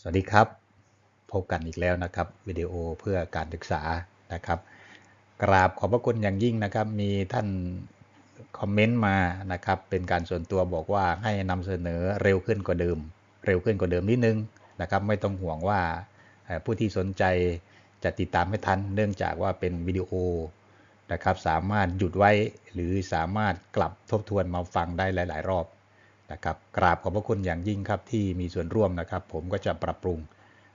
สวัสดีครับ พบกันอีกแล้วนะครับวิดีโอเพื่อการศึกษานะครับ กราบขอบพระคุณอย่างยิ่งนะครับ มีท่านคอมเมนต์มานะครับ เป็นการส่วนตัวบอกว่าให้นำเสนอเร็วขึ้นกว่าเดิม เร็วขึ้นกว่าเดิมนิดนึงนะครับ ไม่ต้องห่วงว่าผู้ที่สนใจจะติดตามไม่ทัน เนื่องจากว่าเป็นวิดีโอนะครับ สามารถหยุดไว้หรือสามารถกลับทบทวนมาฟังได้หลาย ๆ รอบ นะครับกราบขอบพระคุณอย่างยิ่งครับที่มีส่วนร่วมนะครับ ผมก็จะปรับปรุง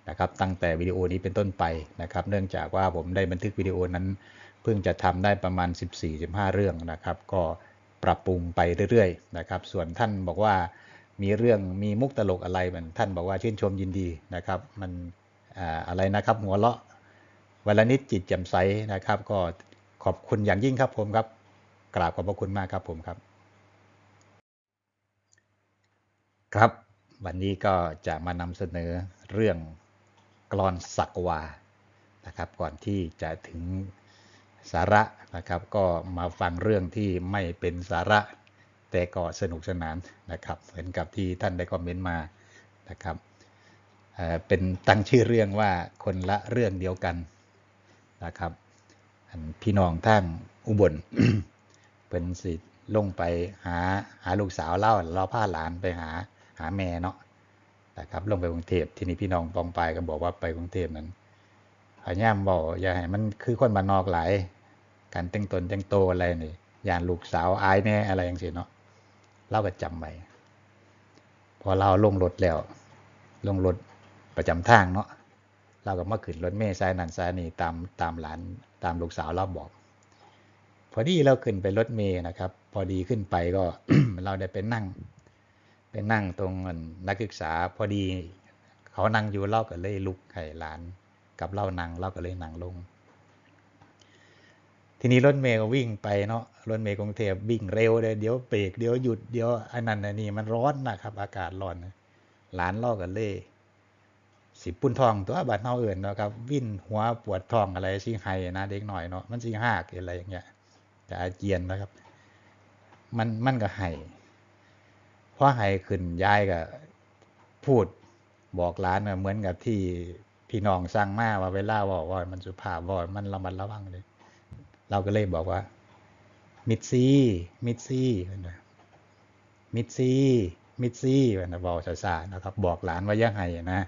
นะครับ ตั้งแต่วิดีโอนี้เป็นต้นไปนะครับ เนื่องจากว่าผมได้บันทึกวิดีโอนั้น เพิ่งจะทำได้ประมาณ 14-15 เรื่องนะครับ ก็ปรับปรุงไปเรื่อยๆนะครับ ส่วนท่านบอกว่ามีเรื่องมีมุกตลกอะไรมันท่านบอกว่าชื่นชมยินดีนะครับ มันอะไรนะครับ หัวเราะวันละนิดจิตแจ่มใสนะครับ ก็ขอบคุณอย่างยิ่งครับผมครับกราบขอบพระคุณมากครับผมครับ ครับ วันนี้ก็จะมานำเสนอเรื่องกลอนสักวานะครับ ก่อนที่จะถึงสาระนะครับ ก็มาฟังเรื่องที่ไม่เป็นสาระ แต่ก็สนุกสนานนะครับ เหมือนกับที่ท่านได้คอมเมนต์มานะครับเอ่อเป็นตั้งชื่อเรื่องว่าคนละเรื่องเดียวกันนะครับพี่น้องทั้งอุบลเป็นสิลงไปหาหาลูกสาวเล่าเราพาหลานไปหา หาแม่เนาะนะครับลงไปกรุงเทพทีนี้พี่น้องปองปายก็บอกว่าไปกรุงเทพนั้นพยายามบอกอย่าให้มันคือคนบ้านอกหลายการแต่งตนแต่งโตอะไรนี่ยานลูกสาวอายแน่อะไรอย่างเงี้เนาะเล่าก็จำไว้พอเราลงรถแล้ว ลงรถประจำทางเนาะเราก็มาขึ้นรถเมล์สายนันสายนี้ตามตามหลานตามลูกสาวเราบอก พอดีเราขึ้นไปรถเมล์นะครับ พอดีขึ้นไปก็เราได้ไปนั่ง ไปนั่งตรงนักศึกษาพอดี เขานั่งอยู่เราก็เลยลุกให้หลาน กับเรานั่งเราก็เลยนั่งลง ทีนี้รถเมล์ก็วิ่งไปเนาะรถเมล์กรุงเทพวิ่งเร็วเลยเดี๋ยวเบรกเดี๋ยวหยุดเดี๋ยวอันนั้นอันนี้มันร้อนนะครับ อากาศร้อนหลานเราก็เลยสิปุ่นทองตัวบาดเฮาเอื่นเนาะครับวิ่นหัวปวดท้องอะไรสิไห้นะเด็กหน่อยเนาะมันสิหากอะไรอย่างเงี้ยจะอาเจียนนะครับ มันมันก็ให้ พอให้ขึ้นยายก็พูดบอกหลานเหมือนกับที่พี่น้องสั่งมาว่าเวลาเว่าว่ามันสุภาพว่ามันระมัดระวังเลย เราก็เลยบอกว่า มิดซี่ มิดซี่นว่ามิดซี่ มิดซี่เพิ่นน่ะเว้าซ่าๆนะครับ บอกหลานว่าย่าให้นะ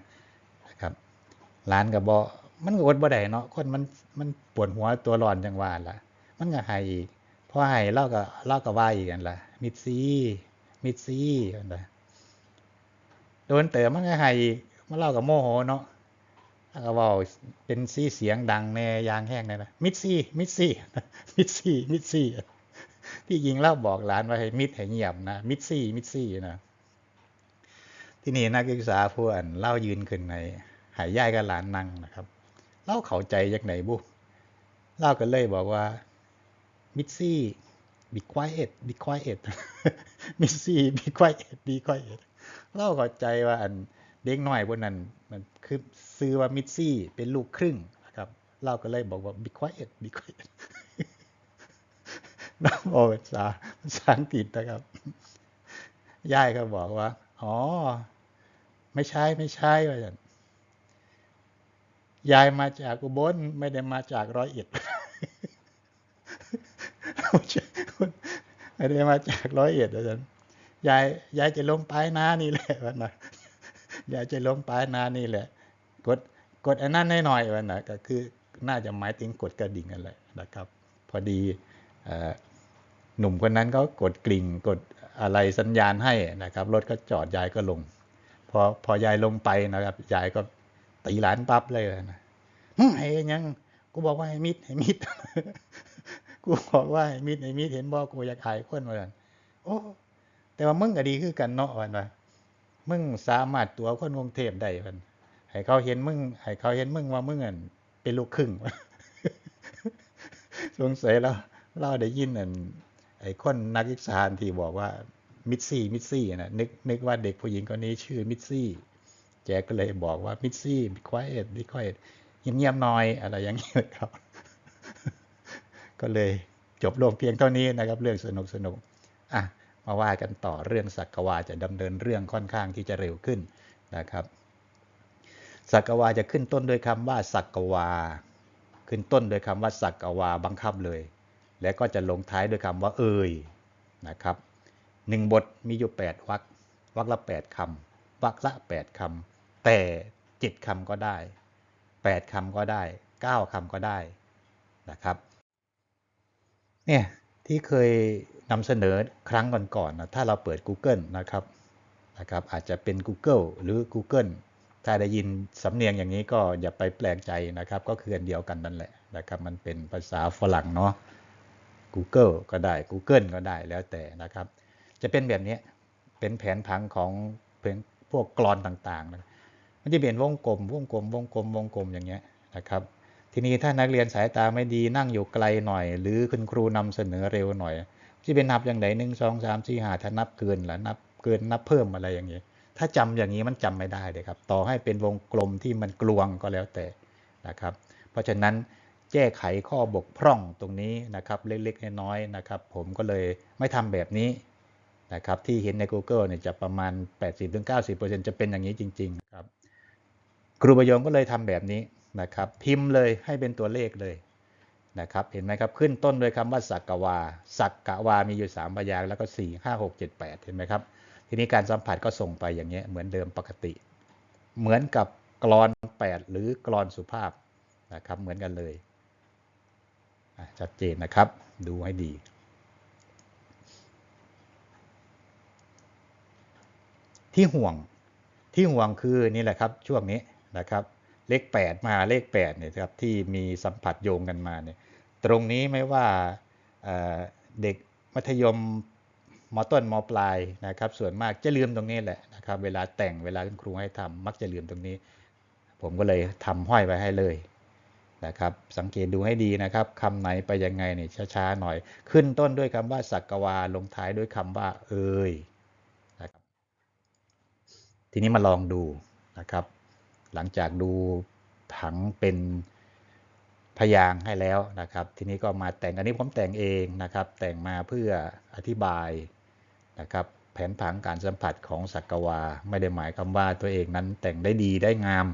นะครับหลานก็บ่มันก็อดบ่ได้เนาะคนมันมันปวดหัวตัวร้อนจังว่าล่ะมันก็ให้อีกพอให้เราก็เราก็ว่าอีกกันละมิดซี่ มิดซี่กันล่ะโดนเต๋อมันก็ให้อีกมันเราก็โมโหเนาะแล้วก็เว้าเป็นซี่เสียงดังแน่ยางแห้งแน่นะมิดซี่มิดซี่มิดซี่มิดซี่ที่จริงเราบอกหลานว่าให้มิดให้เงียบนะมิดซี่มิดซี่นะที่นี่นักศึกษาผู้อันเล่ายืนขึ้นในหายย่ายกับหลานนั่งนะครับ เล่าเข้าใจจากไหนบุเล่ากันเลยบอกว่ามิดซี่ be quiet be quiet มิซี่ be quiet be quiet เล่าเข้าใจว่าอันเด็กน้อยพวกนั้นมันคือซื้อว่ามิซี่เป็นลูกครึ่งนะครับเล่าก็เลยบอกว่า be quiet be quiet เราบอกภาษาภาษาอังกฤษนะครับยายก็บอกว่า อ๋อ ไม่ใช่ไม่ใช่ว่าอย่างยายมาจากอุบลไม่ได้มาจากร้อยเอ็ด ไม่ได้มาจากร้อยเอ็ดอาจารย์ยายยายจะลงปลายนานี่แหละวันน่ะยายจะลงปลายนานี่แหละ กดกดอันนั้นหน่อยๆวันน่ะก็คือน่าจะหมายถึงกดกระดิ่งกันแหละนะครับ พอดีหนุ่มคนนั้นเขากดกริ่งกดอะไรสัญญาณให้นะครับรถก็จอดยายก็ลง พอพอยายลงไปนะครับยายก็ตีหลานปั๊บเลยนะหึไอ้ยังกูบอกว่าให้มิดให้มิด กูบอกว่ามิดให้มิดเห็นบ่กูอยากขายคนว่าซั่นโอ้แต่ว่ามึงก็ดีคือกันเนาะว่าว่ามึงสามารถตัวคนกรุงเทพได้เพิ่นให้เขาเห็นมึงให้เขาเห็นมึงว่ามึงอั่นเป็นลูกครึ่งสงสัยแล้วเราได้ยินอันไอ้คนนักศึกษาที่บอกว่ามิดซี่มิดซี่นะนึกนึกว่าเด็กผู้หญิงคนนี้ชื่อมิดซี่แกก็เลยบอกว่ามิดซี่ be quiet be quiet เงียบๆหน่อยอะไรอย่างนี้ยครับ ก็เลยจบลงเพียงเท่านี้นะครับ เรื่องสนุกสนุกอะมาว่ากันต่อเรื่องสักกวาจะดำเนินเรื่องค่อนข้างที่จะเร็วขึ้นนะครับสักกวาจะขึ้นต้นด้วยคำว่าสักกวา ขึ้นต้นด้วยคำว่าสักกวาบังคับเลย แล้วก็จะลงท้ายด้วยคำว่าเอ่ยนะครับหนึ่งบทมีอยู่ 8วรรควรรคละ 8คำวรรคละ 8คำแต่เจ็ดคำก็ได้ 8คำก็ได้ 9คำก็ได้นะครับ เนี่ยที่เคยนำเสนอครั้งก่อนๆนะถ้าเราเปิด Google นะครับนะครับอาจจะเป็น Google หรือ Google ถ้าได้ยินสำเนียงอย่างนี้ก็อย่าไปแปลกใจนะครับ ก็คืออันเดียวกันนั่นแหละนะครับ มันเป็นภาษาฝรั่งเนาะ Google ก็ได้ Google ก็ได้แล้วแต่นะครับ จะเป็นแบบนี้เป็นแผนผังของเพลงพวกกรอนต่างๆนะมันจะเป็นวงกลมวงกลมวงกลมวงกลมอย่างเงี้ยนะครับ ทีนี้ถ้านักเรียนสายตาไม่ดีนั่งอยู่ไกลหน่อย หรือคุณครูนำเสนอเร็วหน่อยจะเป็นนับอย่างไหนหนึ่งสองสามสี่ห้าถ้านับเกินหรือนับเกินนับเพิ่มอะไรอย่างเงี้ ถ้าจำอย่างนี้มันจำไม่ได้เลยครับ ต่อให้เป็นวงกลมที่มันกลวงก็แล้วแต่นะครับ เพราะฉะนั้นแก้ไขข้อบกพร่องตรงนี้นะครับ เล็กๆน้อยๆนะครับ ผมก็เลยไม่ทำแบบนี้นะครับ ที่เห็นใน Google เนี่ยจะประมาณ 80-90%จะเป็นอย่างนี้จริงๆนะครับ ครูประยงก็เลยทำแบบนี้ นะครับ พิมพ์เลยให้เป็นตัวเลขเลยนะครับ เห็นไหมครับ ขึ้นต้นด้วยคำว่าสักกวา สักกวา มีอยู่ 3 พยางค์แล้วก็ 4 5 6 7 8 เห็นไหมครับ ทีนี้การสัมผัสก็ส่งไปอย่างเงี้ยเหมือนเดิมปกติ เหมือนกับกรอน 8 หรือกรอนสุภาพนะครับ เหมือนกันเลย ชัดเจนนะครับ ดูให้ดี ที่ห่วงที่ห่วงคือนี่แหละครับช่วงนี้นะครับ เลข 8 มาเลข8เนี่ยครับที่มีสัมผัสโยงกันมาเนี่ยตรงนี้ไม่ว่าเด็กมัธยมมต้นมปลายนะครับส่วนมากจะลืมตรงนี้แหละนะครับเวลาแต่งเวลาคุณครูให้ทำมักจะลืมตรงนี้ ผมก็เลยทำห้อยไว้ให้เลยนะครับสังเกตดูให้ดีนะครับคำไหนไปยังไงเนี่ยช้าๆหน่อย ขึ้นต้นด้วยคำว่าสักกวาลงท้ายด้วยคำว่า เอ่ยนะครับทีนี้มาลองดูนะครับ หลังจากดูผังเป็นพยางให้แล้วนะครับ ทีนี้ก็มาแต่งอันนี้ผมแต่งเองนะครับ แต่งมาเพื่ออธิบายนะครับแผนผังการสัมผัสของสักกวา ไม่ได้หมายความว่าตัวเองนั้นแต่งได้ดีได้งาม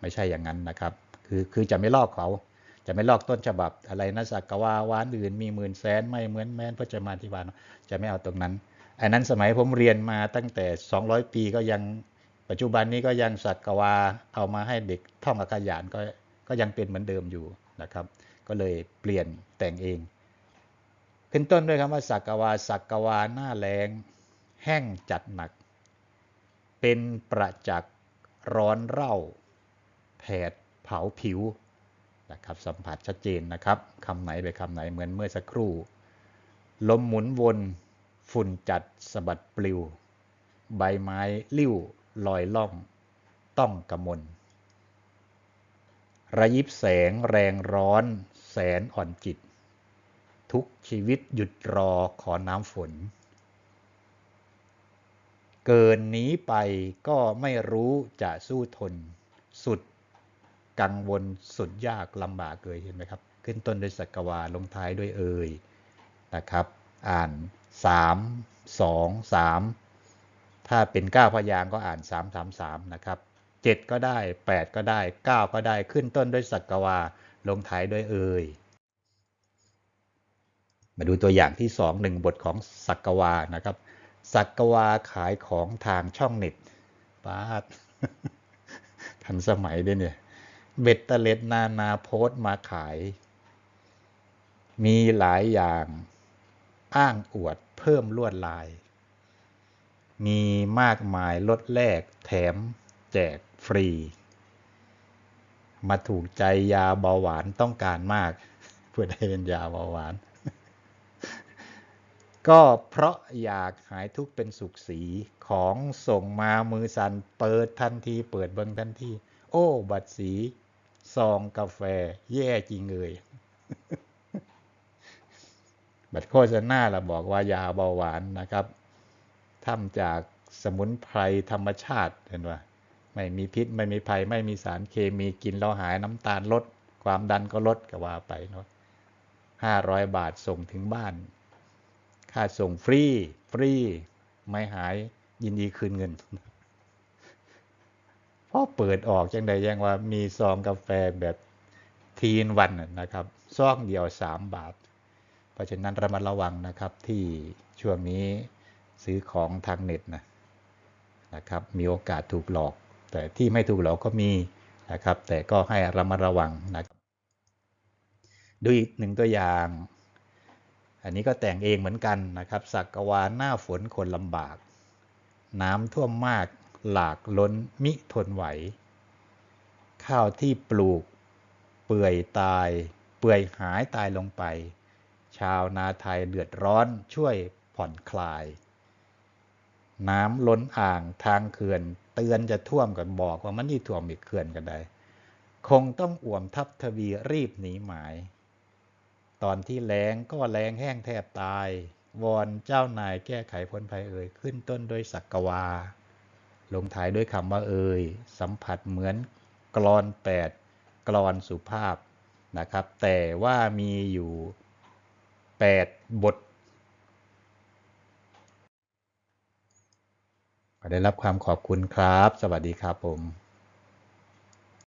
ไม่ใช่อย่างนั้นนะครับ คือคือจะไม่ลอกเขาจะไม่ลอกต้นฉบับอะไรนะสักกวาวานอื่นมีหมื่นแสนไม่เหมือนแม้นพระจมาธิบาลจะไม่เอาตรงนั้นอันนั้นสมัยผมเรียนมาตั้งแต่ 200 ปีก็ยัง ปัจจุบันนี้ก็ยังสักกวาเอามาให้เด็กท่องอาขยานก็ก็ยังเป็นเหมือนเดิมอยู่นะครับ ก็เลยเปลี่ยนแต่งเอง ขึ้นต้นด้วยคำว่าสักกวาสักกวาหน้าแรงแห้งจัดหนัก เป็นประจักษ์ร้อนเร่าแผดเผาผิวนะครับสัมผัสชัดเจนนะครับคำไหนไปคำไหนเหมือนเมื่อสักครู่ ลมหมุนวน ฝุ่นจัดสะบัดปลิว ใบไม้ลิ้ว ลอยล่อง ต้องกระมนระยิบแสงแรงร้อน แสนอ่อนจิต ทุกชีวิตหยุดรอขอน้ำฝน เกินนี้ไปก็ไม่รู้จะสู้ทน สุดกังวลสุดยากลำบากเลยเห็นไหมครับ ขึ้นต้นด้วยสักวาลงท้ายด้วยเอ่ยนะครับ อ่าน 3 2 3 ถ้าเป็น 9 พยางก็อ่าน 3 3 3 นะครับ 7 ก็ได้ 8 ก็ได้ 9 ก็ได้ขึ้นต้นด้วยสักวา ลงท้ายด้วยเอ่ยมาดูตัวอย่างที่ 2 1 บทของสักวานะครับสักวาขายของทางช่องเน็ตปาดทันสมัยด้วยเนี่ย เบ็ดเตล็ดนานาโพสต์มาขาย มีหลายอย่าง อ้างอวดเพิ่มลวดลาย มีมากมายลดแลกแถมแจกฟรี มาถูกใจยาเบาหวานต้องการมาก เพื่อได้เป็นยาเบาหวาน ก็เพราะอยากหายทุกข์เป็นสุขสีของส่งมามือสันเปิดทันที เปิดเบิ้งทันที โอ้ บัตรสีซองกาแฟ แย่จริงเลยบัตรโฆษณาเราบอกว่ายาเบาหวานนะครับ ทำจากสมุนไพรธรรมชาติเห็นว่าไม่มีพิษไม่มีภัยไม่มีสารเคมีกินแล้วหายน้ำตาลลด ความดันก็ลดก็ว่าไปเนาะห้าร้อยบาทส่งถึงบ้าน ค่าส่งฟรีฟรีไม่หายยินดีคืนเงินพอเปิดออกจังใดยังว่ามีซองกาแฟแบบทีนวันนะครับซองเดียว3บาท เพราะฉะนั้นระมัดระวังนะครับที่ช่วงนี้ ซื้อของทางเน็ตนะนะครับมีโอกาสถูกหลอก แต่ที่ไม่ถูกหลอกก็มีนะครับแต่ก็ให้ระมัดระวังนะครับดูอีกหนึ่งตัวอย่าง อันนี้ก็แต่งเองเหมือนกันนะครับ สักวาหน้าฝนคนลำบาก น้ำท่วมมากหลากล้นมิทนไหว ข้าวที่ปลูกเปื่อยตาย เปื่อยหายตายลงไป ชาวนาไทยเดือดร้อนช่วยผ่อนคลาย น้ำล้นอ่างทางเขื่อน เตือนจะท่วมกันบอกว่ามันนี่ท่วมอีกเขื่อนกันได้ คงต้องอ่วมทับทวีรีบหนีหมาย ตอนที่แล้งก็แล้งแห้งแทบตาย วอนเจ้านายแก้ไขพ้นภัยเอ่ยขึ้นต้นด้วยสักกวา ลงท้ายด้วยคำว่าเอ่ยสัมผัสเหมือนกรอนแปดกรอนสุภาพนะครับ แต่ว่ามีอยู่ 8 บท ขอ ได้รับความขอบคุณครับ สวัสดีครับผม